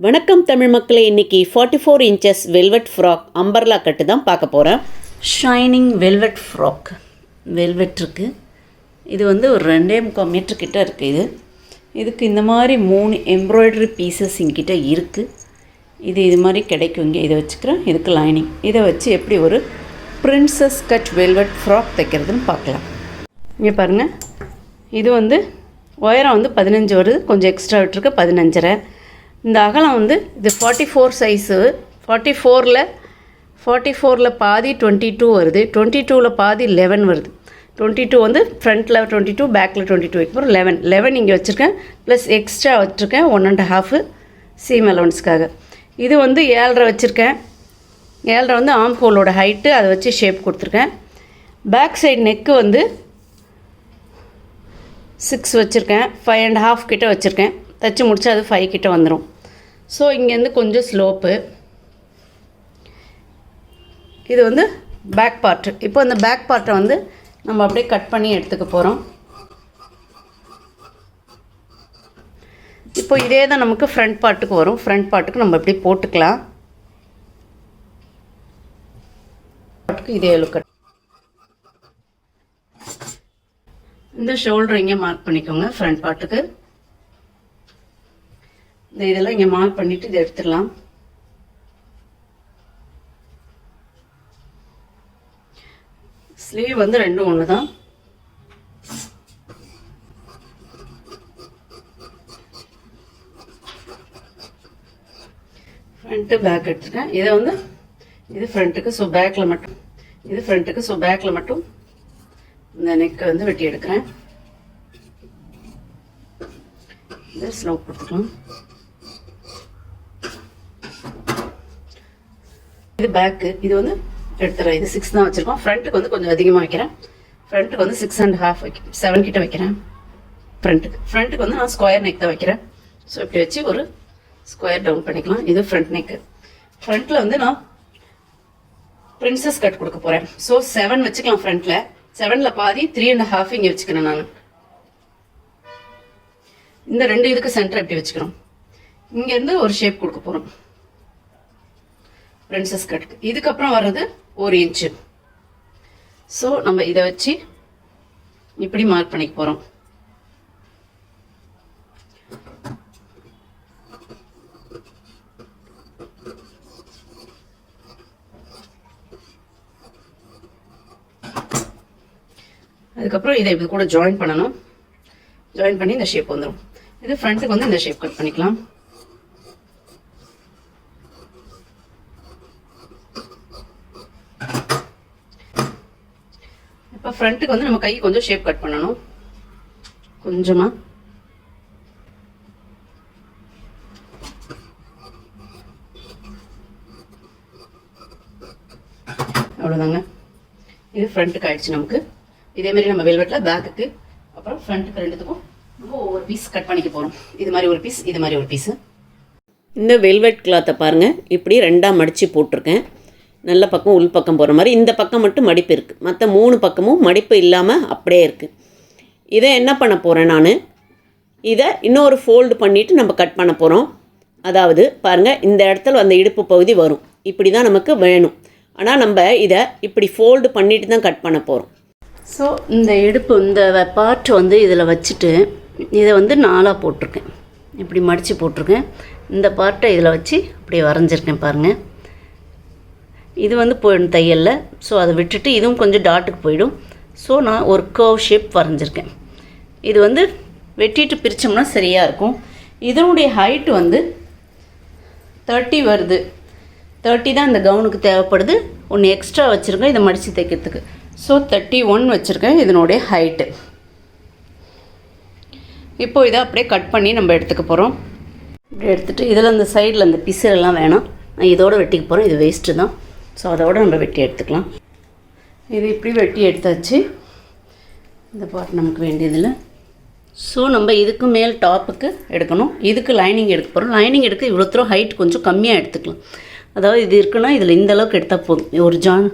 வணக்கம் தமிழ் மக்களே இன்னைக்கு forty four inches velvet frock umbrella cut தான் பார்க்க போகிறேன் ஷைனிங் வெல்வெட் ஃப்ராக் வெல்வெட் இருக்குது இது வந்து ஒரு ரெண்டே முக்கால் மீட்டர் கிட்ட இருக்குது இது. இதுக்கு இந்த மாதிரி மூணு எம்ப்ராய்டரி பீசஸ் எங்கிட்ட இருக்குது இது இது மாதிரி கிடைக்கும். இங்கே இதை வச்சுக்கிறேன். இதுக்கு லைனிங் இதை வச்சு எப்படி ஒரு பிரின்சஸ் கட் வெல்வெட் ஃப்ராக் தைக்கிறதுன்னு பார்க்கலாம். இங்கே பாருங்கள் இது வந்து உயரம் வந்து பதினஞ்சு வருது. கொஞ்சம் எக்ஸ்ட்ரா விட்டுருக்கு பதினஞ்சரை. இந்த அகலம் வந்து இது ஃபார்ட்டி ஃபோர் சைஸு ஃபார்ட்டி ஃபோரில் ஃபார்ட்டி ஃபோரில் பாதி டுவெண்ட்டி டூ வருது. டுவெண்ட்டி டூவில் பாதி லெவன் வருது. டுவெண்ட்டி டூ வந்து ஃப்ரண்ட்டில் டுவெண்ட்டி டூ பேக்கில் டுவெண்ட்டி டூ வைக்க லெவன் லெவன் இங்கே வச்சுருக்கேன். ப்ளஸ் எக்ஸ்ட்ரா வச்சுருக்கேன் ஒன் அண்ட் ஹாஃபு சீம் அலவன்ஸ்க்காக இது வந்து ஏழரை வச்சுருக்கேன். ஏழரை வந்து ஆம் ஹோலோட ஹைட்டு அதை வச்சு ஷேப் கொடுத்துருக்கேன். பேக் சைடு நெக்கு வந்து சிக்ஸ் வச்சுருக்கேன். ஃபைவ் அண்ட் ஹாஃப் கிட்ட வச்சுருக்கேன். தைச்சி முடிச்சா அது ஃபைவ் கிட்டே வந்துடும் ஸோ இங்கேருந்து கொஞ்சம் ஸ்லோப்பு இது வந்து பேக் பார்ட்டு இப்போ அந்த பேக் பார்ட்டை வந்து நம்ம அப்படியே கட் பண்ணி எடுத்துக்க போகிறோம் இப்போ இதே தான் நமக்கு ஃப்ரண்ட் பார்ட்டுக்கு வரும். ஃப்ரண்ட் பார்ட்டுக்கு நம்ம இப்படி போட்டுக்கலாம். பார்ட்டுக்கு இதே லுக் இந்த ஷோல்டர் இங்கே மார்க் பண்ணிக்கோங்க ஃப்ரண்ட் பார்ட்டுக்கு இந்த இதெல்லாம் இங்கே மால் பண்ணிட்டு இதை எடுத்துடலாம். ஸ்லீவ் வந்து ரெண்டும் ஒன்று தான் ஃப்ரண்ட்டு பேக் எடுத்துருக்கேன் இதை வந்து இது ஃப்ரண்ட்டுக்கு ஸோ பேக்கில் மட்டும் இது ஃப்ரண்ட்டுக்கு ஸோ பேக்கில் மட்டும் இந்த நெக்கை வந்து வெட்டி எடுக்கிறேன். இது ஸ்லோ கொடுத்துக்கலாம். இது பேக்கு இது வந்து எடுத்துறேன் இது சிக்ஸ் தான் வச்சுருக்கோம். ஃப்ரண்ட்டுக்கு வந்து கொஞ்சம் அதிகமாக வைக்கிறேன். ஃப்ரண்ட்டுக்கு வந்து சிக்ஸ் அண்ட் ஹாஃப் வைக்க செவன் கிட்ட வைக்கிறேன். ஃப்ரண்ட்டுக்கு ஃப்ரண்ட்டுக்கு வந்து நான் ஸ்கொயர் நெக் தான் வைக்கிறேன். ஸோ இப்படி வச்சு ஒரு ஸ்கொயர் டவுன் பண்ணிக்கலாம். இது ஃப்ரண்ட் நெக்கு ஃப்ரண்ட்டில் வந்து நான் பிரின்சஸ் கட் கொடுக்க போகிறேன் ஸோ செவன் வச்சுக்கலாம் ஃப்ரண்ட்டில் செவனில் பாதி த்ரீ அண்ட் ஹாஃப் இங்கே வச்சுக்கிறேன் நான். இந்த ரெண்டு இதுக்கு சென்டர் எப்படி வச்சுக்கிறோம். இங்கேருந்து ஒரு ஷேப் கொடுக்க போகிறோம் பிரின்சஸ் கட்டுக்கு இதுக்கப்புறம் வர்றது ஒரு இன்ச்சு ஸோ நம்ம இதை வச்சு இப்படி மார்க் பண்ணிக்க போகிறோம் அதுக்கப்புறம் இதை இது கூட ஜாயின் பண்ணணும். ஜாயின் பண்ணி இந்த ஷேப் வந்துடும் இது ஃப்ரண்ட்டுக்கு வந்து இந்த ஷேப் கட் பண்ணிக்கலாம். இப்போ ஃப்ரண்ட்டுக்கு வந்து நம்ம கை கொஞ்சம் ஷேப் கட் பண்ணணும். கொஞ்சமாக அவ்வளோதாங்க இது ஃப்ரண்ட்டுக்கு ஆயிடுச்சு நமக்கு. இதே மாதிரி நம்ம வெல்வெட்டில் பேக்குக்கு அப்புறம் ஃப்ரண்ட்டுக்கு ரெண்டுத்துக்கும் நம்ம ஒவ்வொரு பீஸ் கட் பண்ணிக்க போகிறோம் இது மாதிரி ஒரு பீஸ் இது மாதிரி ஒரு பீஸு இந்த வெல்வெட் கிளாத்தை பாருங்கள் இப்படி ரெண்டாக மடித்து போட்டிருக்கேன். நல்ல பக்கம் உள் பக்கம் போகிற மாதிரி. இந்த பக்கம் மட்டும் மடிப்பு இருக்குது மற்ற மூணு பக்கமும் மடிப்பு இல்லாமல் அப்படியே இருக்குது இதை என்ன பண்ண போகிறேன் நான்? இதை இன்னொரு ஃபோல்டு பண்ணிவிட்டு நம்ம கட் பண்ண போகிறோம் அதாவது பாருங்கள் இந்த இடத்துல அந்த இடுப்பு பகுதி வரும். இப்படி தான் நமக்கு வேணும். ஆனால் நம்ம இதை இப்படி ஃபோல்டு பண்ணிட்டு தான் கட் பண்ண போகிறோம் ஸோ இந்த இடுப்பு இந்த பார்ட் வந்து இதில் வச்சுட்டு இதை வந்து நாலாக போட்டிருக்கேன். இப்படி மடித்து போட்டிருக்கேன். இந்த பார்ட்டை இதில் வச்சு அப்படியே வரைஞ்சிருக்கேன் பாருங்கள் இது வந்து போயிடும் தையலில். ஸோ அதை விட்டுட்டு இதுவும் கொஞ்சம் டாட்டுக்கு போயிடும். ஸோ நான் ஒரு கர்வ் ஷேப் வரைஞ்சிருக்கேன். இது வந்து வெட்டிட்டு பிரித்தோம்னா சரியாக இருக்கும். இதனுடைய ஹைட் வந்து தேர்ட்டி வருது. தேர்ட்டி தான் இந்த கவுனுக்கு தேவைப்படுது. ஒன்று எக்ஸ்ட்ரா வச்சுருக்கேன். இதை மடித்து தைக்கிறதுக்கு. ஸோ தேர்ட்டி ஒன் வச்சுருக்கேன். இதனுடைய ஹைட்டு இப்போ இதை அப்படியே கட் பண்ணி நம்ம எடுத்துக்க போகிறோம் இப்படி எடுத்துகிட்டு இதில் அந்த சைடில் அந்த பிசுறெல்லாம் வேணாம். நான் இதோட வெட்டிக்க போகிறோம் இது வேஸ்ட்டு தான். ஸோ அதோட நம்ம வெட்டி எடுத்துக்கலாம். இது இப்படி வெட்டி எடுத்தாச்சு. இந்த பாட்டு நமக்கு வேண்டியதில்லை. ஸோ நம்ம இதுக்கு மேல் டாப்புக்கு எடுக்கணும். இதுக்கு லைனிங் எடுக்க போகிறோம் லைனிங் எடுக்க இவ்வளோ தூரம் ஹைட் கொஞ்சம் கம்மியாக எடுத்துக்கலாம். அதாவது இது இருக்குன்னா இதில் இந்த அளவுக்கு எடுத்தால் போதும். ஒரு ஜான்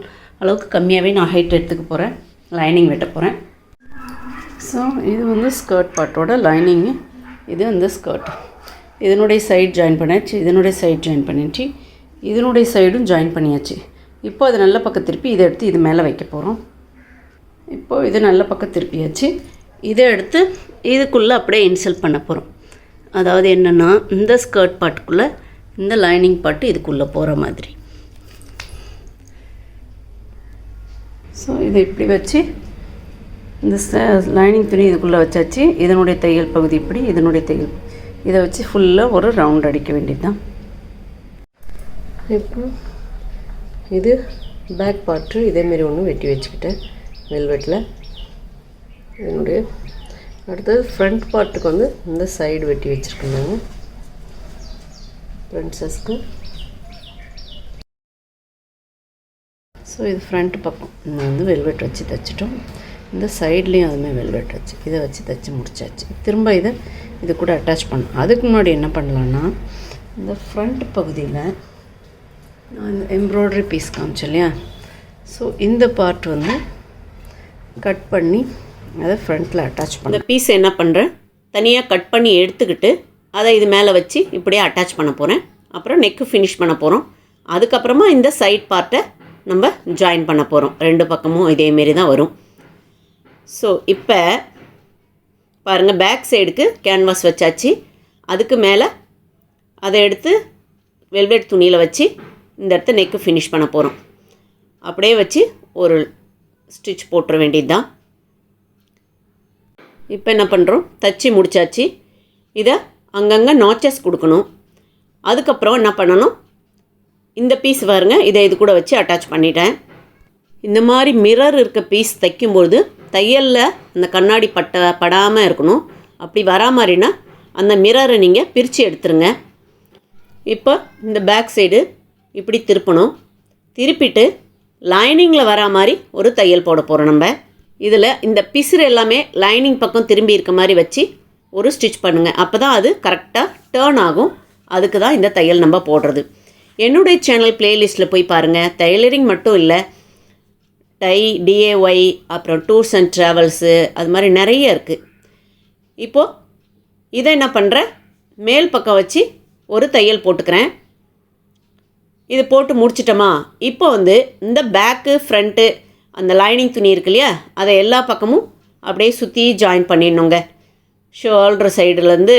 அளவுக்கு கம்மியாகவே நான் ஹைட் எடுத்துக்க போகிறேன் லைனிங் வெட்ட போகிறேன் ஸோ இது வந்து ஸ்கர்ட் பார்ட்டோட லைனிங்கு இது வந்து ஸ்கர்ட் இதனுடைய சைட் ஜாயின் பண்ணியாச்சு இதனுடைய சைட் ஜாயின் பண்ணியாச்சு இதனுடைய சைடும் ஜாயின் பண்ணியாச்சு. இப்போ அது நல்ல பக்கம் திருப்பி இதை எடுத்து இது மேலே வைக்க போகிறோம் இப்போது இது நல்ல பக்கம் திருப்பியாச்சு. இதை எடுத்து இதுக்குள்ளே அப்படியே இன்சல்ட் பண்ண போகிறோம் அதாவது என்னென்னா இந்த ஸ்கர்ட் பார்ட்டுக்குள்ளே இந்த லைனிங் பார்ட்டு இதுக்குள்ளே போகிற மாதிரி. ஸோ இதை இப்படி வச்சு இந்த லைனிங் துணி இதுக்குள்ளே வச்சாச்சு. இதனுடைய தையல் பகுதி இப்படி இதனுடைய தையல் இதை வச்சு ஃபுல்லாக ஒரு ரவுண்ட் அடிக்க வேண்டியது தான் இப்போ இது பேக் பார்ட்டு இதேமாரி ஒன்று வெட்டி வச்சுக்கிட்டேன் வெல்வெட்டில் என்னுடைய அடுத்தது ஃப்ரண்ட் பார்ட்டுக்கு வந்து இந்த சைடு வெட்டி வச்சுருக்கேன் ப்ரின்ஸஸ்க்கு ஸோ இது ஃப்ரண்ட் பக்கம். நம்ம வந்து வெல்வெட் வச்சு தைச்சிட்டோம். இந்த சைட்லேயும் அதுமாதிரி வெல்வெட் வச்சு இதை வச்சு தைச்சி முடிச்சாச்சு. திரும்ப இதை இது கூட அட்டாச் பண்ணோம் அதுக்கு முன்னாடி என்ன பண்ணலான்னா இந்த ஃப்ரண்ட் பகுதியில் நான் இந்த எம்ப்ராய்டரி பீஸ் காமிச்சேன் இல்லையா? ஸோ இந்த பார்ட் வந்து கட் பண்ணி அதை ஃப்ரண்ட்டில் அட்டாச் பண்ண இந்த பீஸ் என்ன பண்ணுறேன் தனியாக கட் பண்ணி எடுத்துக்கிட்டு அதை இது மேலே வச்சு இப்படியே அட்டாச் பண்ண போகிறேன் அப்புறம் நெக்கு ஃபினிஷ் பண்ண போகிறோம் அதுக்கப்புறமா இந்த சைட் பார்ட்டை நம்ம ஜாயின் பண்ண போகிறோம் ரெண்டு பக்கமும் இதேமாரி தான் வரும். ஸோ இப்போ பாருங்கள் பேக் சைடுக்கு கேன்வாஸ் வச்சாச்சு. அதுக்கு மேலே அதை எடுத்து வெல்வெட் துணியில் வச்சு இந்த இடத்த நெக்கு ஃபினிஷ் பண்ண போகிறோம் அப்படியே வச்சு ஒரு ஸ்டிச் போட்டுற வேண்டியது தான் இப்போ என்ன பண்ணுறோம் தச்சு முடிச்சாச்சு. இதை அங்கங்கே நாச்சஸ் கொடுக்கணும். அதுக்கப்புறம் என்ன பண்ணணும்? இந்த பீஸ் பாருங்க இதை இது கூட வச்சு அட்டாச் பண்ணிட்டேன். இந்த மாதிரி மிரர் இருக்க பீஸ் தைக்கும்பொழுது தையலில் அந்த கண்ணாடி பட்ட படாமல் இருக்கணும். அப்படி வரா மாதிரினா அந்த மிரரை நீங்கள் பிரித்து எடுத்துருங்க. இப்போ இந்த பேக் சைடு இப்படி திருப்பணும். திருப்பிட்டு லைனிங்கில் வரா மாதிரி ஒரு தையல் போட போகிறோம் நம்ம. இதில் இந்த பிசுறு எல்லாமே லைனிங் பக்கம் திரும்பி இருக்க மாதிரி வச்சு ஒரு ஸ்டிச் பண்ணுங்கள் அப்போ தான் அது கரெக்டாக டேர்ன் ஆகும். அதுக்கு தான் இந்த தையல் நம்ம போடுறது. என்னுடைய சேனல் பிளேலிஸ்ட்டில் போய் பாருங்கள் டைலரிங் மட்டும் இல்லை. டை டிஏஒய் அப்புறம் டூர்ஸ் அண்ட் ட்ராவல்ஸு அது மாதிரி நிறைய இருக்குது இப்போது இதை என்ன பண்ணுறேன் மேல் பக்கம் வச்சு ஒரு தையல் போட்டுக்கிறேன். இது போட்டு முடிச்சிட்டோமா? இப்போ வந்து இந்த பேக்கு ஃப்ரண்ட்டு அந்த லைனிங் துணி இருக்கு இல்லையா? அதை எல்லா பக்கமும் அப்படியே சுற்றி ஜாயின் பண்ணிடணுங்க. ஷோல்டர் சைடுலேருந்து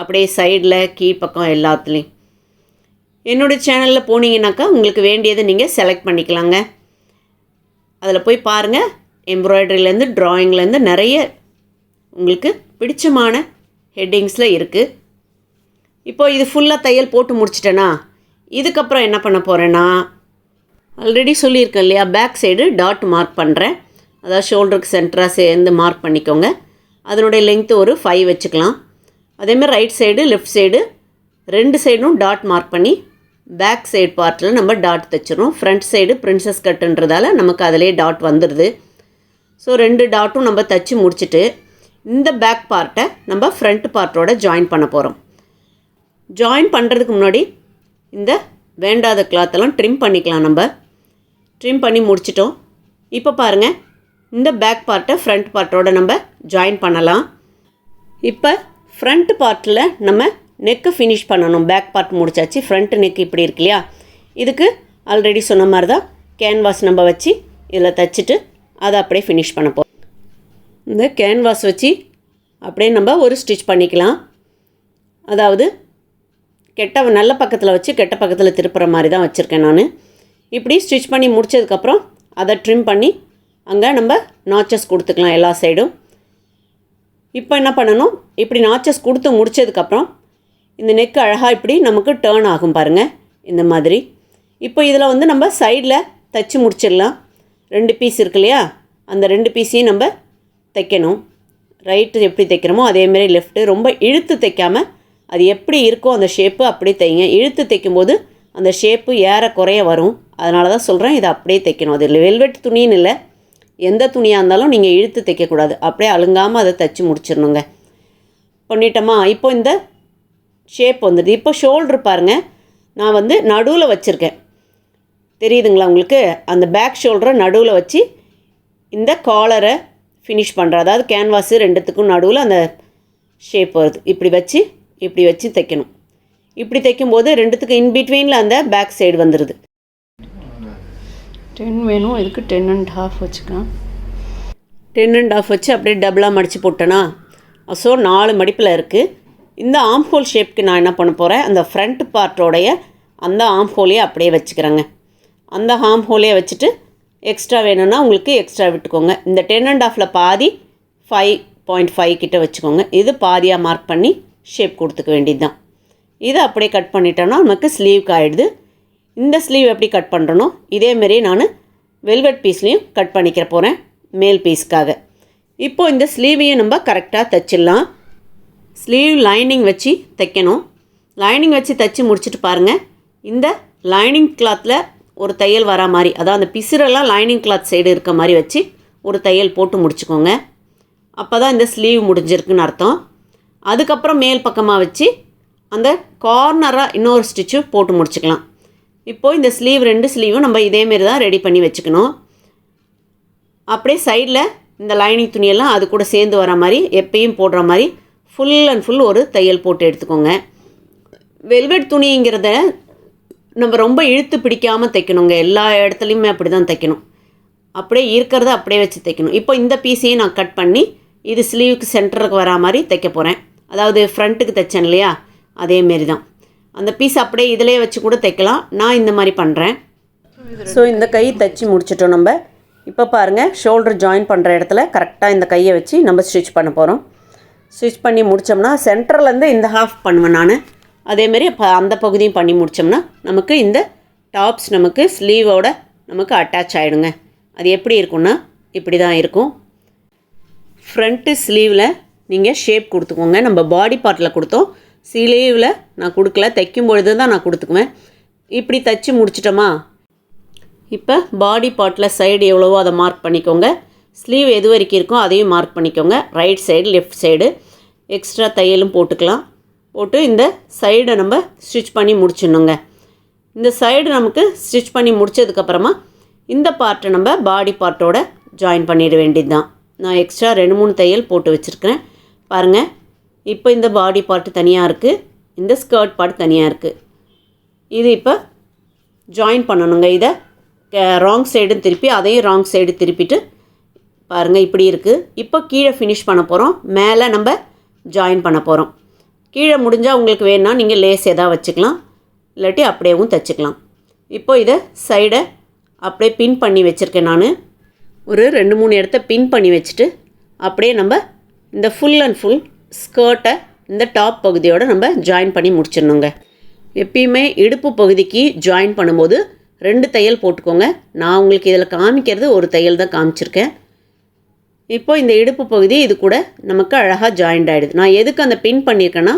அப்படியே சைடில் கீழ்ப்பக்கம் எல்லாத்துலேயும். என்னோடய சேனலில் போனீங்கன்னாக்கா உங்களுக்கு வேண்டியதை நீங்கள் செலக்ட் பண்ணிக்கலாங்க. அதில் போய் பாருங்கள் எம்ப்ராய்டரிலேருந்து ட்ராயிங்லேருந்து நிறைய உங்களுக்கு பிடிச்சமான ஹெட்டிங்ஸில் இருக்குது இப்போ இது ஃபுல்லாக தையல் போட்டு முடிச்சிட்டேனா? இதுக்கப்புறம் என்ன பண்ண போகிறேன்னா ஆல்ரெடி சொல்லியிருக்கேன் இல்லையா பேக் சைடு டாட் மார்க் பண்ணுறேன் அதாவது ஷோல்டருக்கு சென்டராக சேர்ந்து மார்க் பண்ணிக்கோங்க. அதனுடைய லென்த்து ஒரு ஃபைவ் வச்சுக்கலாம். அதேமாதிரி ரைட் சைடு லெஃப்ட் சைடு ரெண்டு சைடும் டாட் மார்க் பண்ணி பேக் சைடு பார்ட்டில் நம்ம டாட் தைச்சிரும் ஃப்ரண்ட் சைடு பிரின்சஸ் கட்டுன்றதால நமக்கு அதிலே டாட் வந்துடுது ஸோ ரெண்டு டாட்டும் நம்ம தைச்சி முடிச்சுட்டு இந்த பேக் பார்ட்டை நம்ம ஃப்ரண்ட் பார்ட்டோட ஜாயின் பண்ண போகிறோம் ஜாயின் பண்ணுறதுக்கு முன்னாடி இந்த வேண்டாத கிளாத்தெல்லாம் ட்ரிம் பண்ணிக்கலாம் நம்ம. ட்ரிம் பண்ணி முடிச்சிட்டோம். இப்போ பாருங்கள் இந்த பேக் பார்ட்டை ஃப்ரண்ட் பார்ட்டோட நம்ம ஜாயின் பண்ணலாம். இப்போ ஃப்ரண்ட் பார்ட்டில் நம்ம நெக்கு ஃபினிஷ் பண்ணணும். பேக் பார்ட் முடிச்சாச்சு ஃப்ரண்ட் நெக் இப்படி இருக்கு இல்லையா? இதுக்கு ஆல்ரெடி சொன்ன மாதிரி தான் கேன்வாஸ் நம்ம வச்சு இதில் தைச்சிட்டு அதை அப்படியே ஃபினிஷ் பண்ண போகிறோம் இந்த கேன்வாஸ் வச்சு அப்படியே நம்ம ஒரு ஸ்டிச் பண்ணிக்கலாம். அதாவது கெட்ட நல்ல பக்கத்தில் வச்சு கெட்ட பக்கத்தில் திருப்புற மாதிரி தான் வச்சுருக்கேன் நான். இப்படி ஸ்டிச் பண்ணி முடிச்சதுக்கப்புறம் அதை ட்ரிம் பண்ணி அங்கே நம்ம நாச்சஸ் கொடுத்துக்கலாம் எல்லா சைடும் இப்போ என்ன பண்ணணும்? இப்படி நாச்சஸ் கொடுத்து முடிச்சதுக்கப்புறம் இந்த நெக்கு அழகாக இப்படி நமக்கு டேர்ன் ஆகும் பாருங்கள் இந்த மாதிரி. இப்போ இதில் வந்து நம்ம சைடில் தைச்சி முடிச்சிடலாம். ரெண்டு பீஸ் இருக்கு இல்லையா? அந்த ரெண்டு பீஸையும் நம்ம தைக்கணும். ரைட்டு எப்படி தைக்கிறோமோ அதேமாரி லெஃப்ட்டு ரொம்ப இழுத்து தைக்காமல் அது எப்படி இருக்கோ அந்த ஷேப்பு அப்படியே தைங்க இழுத்து தைக்கும்போது அந்த ஷேப்பு ஏற குறைய வரும். அதனால தான் சொல்கிறேன் இதை அப்படியே தைக்கணும் அது வெல்வெட் துணின்னு இல்லை. எந்த துணியாக இருந்தாலும் நீங்கள் இழுத்து தைக்கக்கூடாது அப்படியே அழுங்காமல் அதை தைச்சி முடிச்சிடணுங்க. பண்ணிட்டோமா? இப்போ இந்த ஷேப் வந்துடுது. இப்போ ஷோல்ட்ரு பாருங்கள் நான் வந்து நடுவில் வச்சுருக்கேன். தெரியுதுங்களா உங்களுக்கு? அந்த பேக் ஷோல்டரை நடுவில் வச்சு இந்த காலரை ஃபினிஷ் பண்ணுறேன் அதாவது கேன்வாஸு ரெண்டுத்துக்கும் நடுவில் அந்த ஷேப் வருது. இப்படி வச்சு இப்படி வச்சு தைக்கணும். இப்படி தைக்கும்போது ரெண்டுத்துக்கு இன் பிட்வீனில் அந்த பேக் சைடு வந்துடுது டென் வேணும். இதுக்கு டென் அண்ட் ஹாஃப் வச்சுக்கலாம். டென் அண்ட் ஆஃப் வச்சு அப்படியே டபுளாக மடித்து போட்டேனா? ஸோ நாலு மடிப்பில் இருக்குது இந்த ஆம் ஹோல் ஷேப்க்கு நான் என்ன பண்ண போகிறேன் அந்த ஃப்ரண்ட் பார்ட்டோடைய அந்த ஆம் ஹோலையே அப்படியே வச்சுக்கிறேங்க. அந்த ஆம் ஹோலையே வச்சுட்டு எக்ஸ்ட்ரா வேணும்னா உங்களுக்கு எக்ஸ்ட்ரா விட்டுக்கோங்க. இந்த டென் அண்ட் ஆஃபில் பாதி ஃபைவ் பாயிண்ட் ஃபைவ் கிட்ட வச்சுக்கோங்க. இது பாதியாக மார்க் பண்ணி ஷேப் கொடுத்துக்க வேண்டியது தான் இதை அப்படியே கட் பண்ணிட்டோன்னா நமக்கு ஸ்லீவ்க்கு ஆகிடுது இந்த ஸ்லீவ் எப்படி கட் பண்ணுறனோ இதேமாரி நான் வெல்வெட் பீஸ்லேயும் கட் பண்ணிக்கிற போகிறேன் மேல் பீஸ்க்காக இப்போது இந்த ஸ்லீவையும் நம்ம கரெக்டாக தைச்சிடலாம். ஸ்லீவ் லைனிங் வச்சு தைக்கணும். லைனிங் வச்சு தைச்சி முடிச்சுட்டு பாருங்கள் இந்த லைனிங் கிளாத்தில் ஒரு தையல் வரா மாதிரி அதான் அந்த பிசுரெல்லாம் லைனிங் கிளாத் சைடு இருக்க மாதிரி வச்சு ஒரு தையல் போட்டு முடிச்சுக்கோங்க. அப்போ தான் இந்த ஸ்லீவ் முடிஞ்சிருக்குன்னு அர்த்தம். அதுக்கப்புறம் மேல் பக்கமாக வச்சு அந்த கார்னராக இன்னொரு ஸ்டிச்சு போட்டு முடிச்சுக்கலாம். இப்போது இந்த ஸ்லீவ் ரெண்டு ஸ்லீவும் நம்ம இதேமாரி தான் ரெடி பண்ணி வச்சுக்கணும். அப்படியே சைடில் இந்த லைனிங் துணியெல்லாம் அது கூட சேர்ந்து வர மாதிரி எப்பயும் போடுற மாதிரி ஃபுல் அண்ட் ஃபுல் ஒரு தையல் போட்டு எடுத்துக்கோங்க. வெல்வெட் துணிங்கிறத நம்ம ரொம்ப இழுத்து பிடிக்காமல் தைக்கணுங்க. எல்லா இடத்துலையுமே அப்படி தான் தைக்கணும். அப்படியே இருக்கிறத அப்படியே வச்சு தைக்கணும். இப்போ இந்த பீஸையும் நான் கட் பண்ணி இது ஸ்லீவுக்கு சென்டருக்கு வரா மாதிரி தைக்க போகிறேன் அதாவது ஃப்ரண்ட்டுக்கு தைச்சேன் இல்லையா? அதேமாரி தான் அந்த பீஸ் அப்படியே இதிலே வச்சு கூட தைக்கலாம். நான் இந்த மாதிரி பண்ணுறேன் ஸோ இந்த கை தைச்சி முடிச்சிட்டோம் நம்ம. இப்போ பாருங்கள் ஷோல்டர் ஜாயின் பண்ணுற இடத்துல கரெக்டாக இந்த கையை வச்சு நம்ம ஸ்டிச் பண்ண போகிறோம் ஸ்டிச் பண்ணி முடித்தோம்னா சென்டர்லேருந்து இந்த ஹாஃப் பண்ணுவேன் நான். அதேமாரி இப்போ அந்த பகுதியும் பண்ணி முடித்தோம்னா நமக்கு இந்த டாப்ஸ் நமக்கு ஸ்லீவோட நமக்கு அட்டாச் ஆகிடுங்க அது எப்படி இருக்கும்னா இப்படி தான் இருக்கும். ஃப்ரண்ட்டு ஸ்லீவில் நீங்கள் ஷேப் கொடுத்துக்கோங்க. நம்ம பாடி பார்ட்டில் கொடுத்தோம். ஸ்லீவில் நான் கொடுக்கல. தைக்கும் பொழுது தான் நான் கொடுத்துக்குவேன். இப்படி தைச்சி முடிச்சிட்டோமா? இப்போ பாடி பார்ட்டில் சைடு எவ்வளவோ அதை மார்க் பண்ணிக்கோங்க. ஸ்லீவ் எது வரைக்கும் இருக்கோ அதையும் மார்க் பண்ணிக்கோங்க. Right side left side extra தையலும் போட்டுக்கலாம். போட்டு இந்த சைடை நம்ம ஸ்டிச் பண்ணி முடிச்சிடணுங்க. இந்த சைடு நமக்கு ஸ்டிச் பண்ணி முடிச்சதுக்கப்புறமா இந்த பார்ட்டை நம்ம பாடி பார்ட்டோட ஜாயின் பண்ணிட வேண்டியது தான் நான் எக்ஸ்ட்ரா ரெண்டு மூணு தையல் போட்டு வச்சுருக்கிறேன். பாருங்கள் இப்போ இந்த பாடி பார்ட்டு தனியாக இருக்குது இந்த ஸ்கர்ட் பார்ட் தனியாக இருக்குது இது இப்போ ஜாயின் பண்ணணுங்க இதை. ராங் சைடும் திருப்பி அதையும் ராங் சைடு திருப்பிட்டு பாருங்கள் இப்படி இருக்குது இப்போ கீழே ஃபினிஷ் பண்ண போகிறோம் மேலே நம்ம ஜாயின் பண்ண போகிறோம் கீழே முடிஞ்சால் உங்களுக்கு வேணும்னா நீங்கள் லேஸ் எதாவது வச்சுக்கலாம். இல்லாட்டி அப்படியேவும் தைச்சிக்கலாம். இப்போ இதை சைடை அப்படியே பின் பண்ணி வச்சுருக்கேன் நான். ஒரு ரெண்டு மூணு இடத்த பின் பண்ணி வச்சுட்டு அப்படியே நம்ம இந்த ஃபுல் அண்ட் ஃபுல் ஸ்கர்ட்டை இந்த டாப் பகுதியோடு நம்ம ஜாயின் பண்ணி முடிச்சிடணுங்க. எப்பயுமே இடுப்பு பகுதிக்கு ஜாயின் பண்ணும்போது ரெண்டு தையல் போட்டுக்கோங்க. நான் உங்களுக்கு இதில் காமிக்கிறது ஒரு தையல் தான் காமிச்சிருக்கேன். இப்போ இந்த இடுப்பு பகுதி இது கூட நமக்கு அழகாக ஜாயிண்ட் ஆகிடுது நான் எதுக்கு அந்த பின் பண்ணியிருக்கேன்னா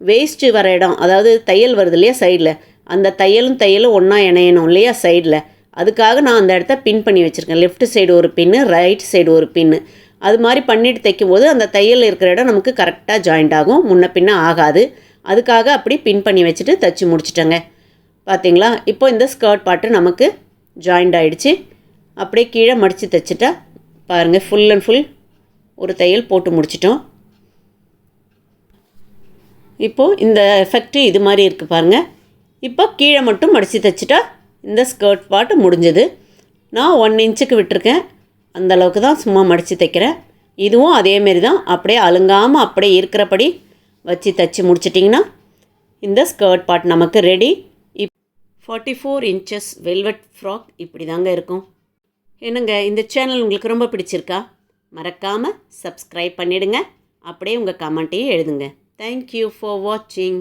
வேஸ்ட்டு வர இடம் அதாவது தையல் வருது இல்லையா சைடில் அந்த தையலும் தையலும் ஒன்றா இணையணும் இல்லையா சைடில் அதுக்காக நான் அந்த இடத்த பின் பண்ணி வச்சுருக்கேன். லெஃப்ட் சைடு ஒரு பின்னு ரைட் சைடு ஒரு பின்னு அது மாதிரி பண்ணிட்டு தைக்கும்போது அந்த தையல் இருக்கிற இடம் நமக்கு கரெக்டாக ஜாயிண்ட் ஆகும். முன்ன பின்ன ஆகாது. அதுக்காக அப்படி பின் பண்ணி வச்சுட்டு தைச்சி முடிச்சிட்டேங்க. பார்த்தீங்களா இப்போ இந்த ஸ்கர்ட் பாட்டு நமக்கு ஜாயிண்ட் ஆகிடுச்சு அப்படியே கீழே மடித்து தைச்சிட்டா பாருங்கள் ஃபுல் அண்ட் ஃபுல் ஒரு தையல் போட்டு முடிச்சிட்டோம். இப்போது இந்த எஃபெக்ட்டு இது மாதிரி இருக்குது பாருங்கள் இப்போ கீழே மட்டும் மடித்து தைச்சிட்டா இந்த ஸ்கர்ட் பாட்டு முடிஞ்சது. நான் ஒன் இன்ச்சுக்கு விட்டுருக்கேன். அந்த அளவுக்கு தான் சும்மா மடித்து தைக்கிறேன் இதுவும் அதேமாரி தான். அப்படியே அலுங்காமல் அப்படியே இருக்கிறபடி வச்சு தைச்சி முடிச்சிட்டிங்கன்னா இந்த ஸ்கர்ட் பார்ட் நமக்கு ready. If forty four inches velvet frock இப்படி தாங்க இருக்கும். என்னங்க இந்த சேனல் உங்களுக்கு ரொம்ப பிடிச்சிருக்கா? மறக்காமல் சப்ஸ்கிரைப் பண்ணிவிடுங்க அப்படியே உங்கள் கமெண்ட்டையும் எழுதுங்க. தேங்க்யூ ஃபார் வாட்சிங்